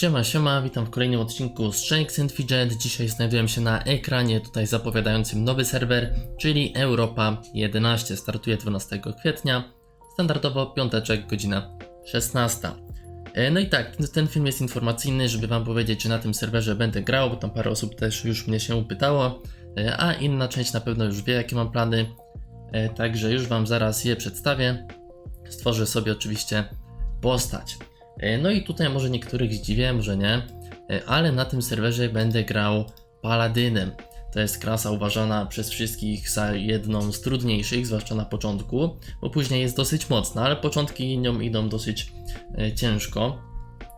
Siema, siema, witam w kolejnym odcinku z Shakes and Fidget. Dzisiaj znajduję się na ekranie tutaj zapowiadającym nowy serwer, czyli Europa 11. Startuje 12 kwietnia, standardowo piąteczek, godzina 16. E, No i tak, ten film jest informacyjny, żeby wam powiedzieć, że na tym serwerze będę grał, bo tam parę osób też już mnie się pytało, e, a inna część na pewno już wie, jakie mam plany, E, także już wam zaraz je przedstawię. Stworzę sobie oczywiście postać. E, No i tutaj może niektórych zdziwię, może nie, e, ale na tym serwerze będę grał Paladynem. To jest klasa uważana przez wszystkich za jedną z trudniejszych, zwłaszcza na początku, bo później jest dosyć mocna, ale początki nią idą dosyć e, ciężko.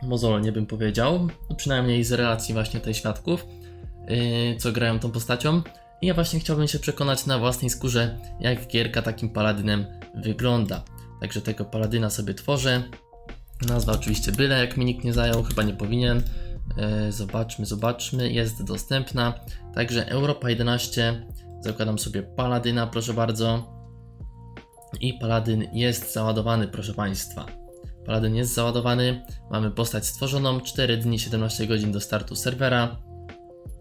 Mozolnie bym powiedział, przynajmniej z relacji właśnie tej świadków, co grają tą postacią. I ja właśnie chciałbym się przekonać na własnej skórze, jak gierka takim paladynem wygląda. Także tego paladyna sobie tworzę. Nazwa oczywiście byle, jak mi nikt nie zajął, chyba nie powinien. E, Zobaczmy, zobaczmy, jest dostępna. Także Europa 11, zakładam sobie Paladyna, proszę bardzo. I Paladyn jest załadowany, proszę Państwa. Paladyn jest załadowany, mamy postać stworzoną, 4 dni, 17 godzin do startu serwera.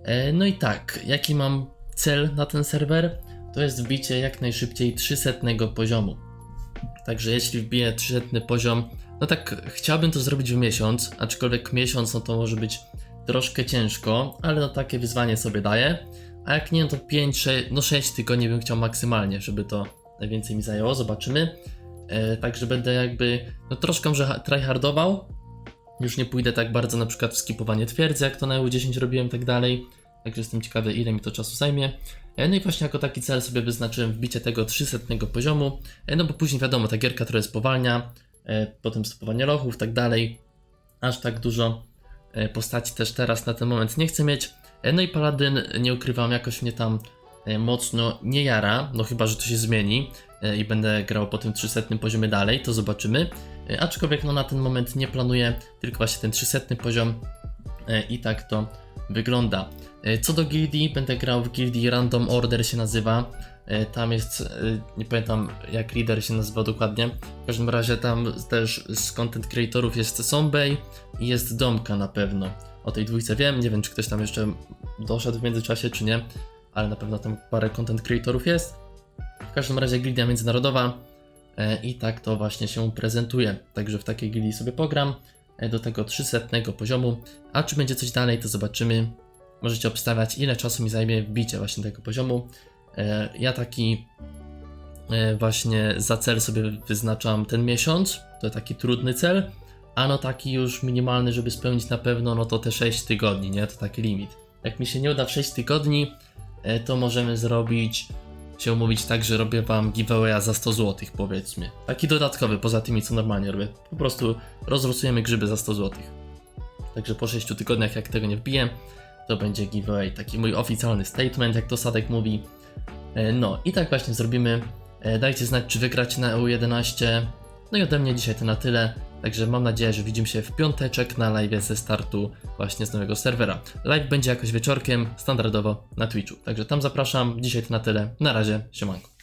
E, No i tak, jaki mam cel na ten serwer? To jest wbicie jak najszybciej 300 poziomu. Także jeśli wbiję 300 poziom, no tak chciałbym to zrobić w miesiąc, aczkolwiek miesiąc no to może być troszkę ciężko, ale no takie wyzwanie sobie daję. A jak nie, no to 5, 6, no 6 tygodni bym chciał maksymalnie, żeby to najwięcej mi zajęło, zobaczymy. E, także będę jakby, no troszkę może tryhardował. Już nie pójdę tak bardzo na przykład w skipowanie twierdzy, jak to na EU10 robiłem tak dalej. Także jestem ciekawy, ile mi to czasu zajmie. E, No i właśnie jako taki cel sobie wyznaczyłem wbicie tego 300 poziomu, e, no bo później wiadomo, ta gierka trochę spowalnia, e, potem stopowanie lochów, tak dalej. Aż tak dużo postaci też teraz na ten moment nie chcę mieć. No i Paladyn, nie ukrywam, jakoś mnie tam mocno nie jara, no chyba, że to się zmieni i będę grał po tym 300 poziomie dalej, to zobaczymy. Aczkolwiek no na ten moment nie planuję, tylko właśnie ten 300 poziom i tak to wygląda. E, Co do gildii, będę grał w gildii Random Order się nazywa. E, Tam jest, e, nie pamiętam jak lider się nazywa dokładnie. W każdym razie tam też z content creatorów jest Sombay i jest Domka na pewno. O tej dwójce wiem, nie wiem czy ktoś tam jeszcze doszedł w międzyczasie czy nie, ale na pewno tam parę content creatorów jest. W każdym razie gildia międzynarodowa i tak to właśnie się prezentuje. Także w takiej gildii sobie pogram do tego 300 poziomu. A czy będzie coś dalej, to zobaczymy. Możecie obstawiać, ile czasu mi zajmie wbicie właśnie tego poziomu. E, Ja taki e, właśnie za cel sobie wyznaczam ten miesiąc. To taki trudny cel. A no taki już minimalny, żeby spełnić na pewno, no to te 6 tygodni, nie? To taki limit. Jak mi się nie uda w 6 tygodni, e, to możemy zrobić, się umówić tak, że robię wam giveawaya za 100 zł powiedzmy. Taki dodatkowy, poza tymi co normalnie robię. Po prostu rozrosujemy grzyby za 100 zł. Także po 6 tygodniach, jak tego nie wbiję, to będzie giveaway. Taki mój oficjalny statement, jak to Sadek mówi. E, No i tak właśnie zrobimy. E, Dajcie znać, czy wygracie na EU11. No i ode mnie dzisiaj to na tyle. Także mam nadzieję, że widzimy się w piąteczek na live ze startu właśnie z nowego serwera. Live będzie jakoś wieczorkiem, standardowo na Twitchu. Także tam zapraszam. Dzisiaj to na tyle. Na razie, siemanko.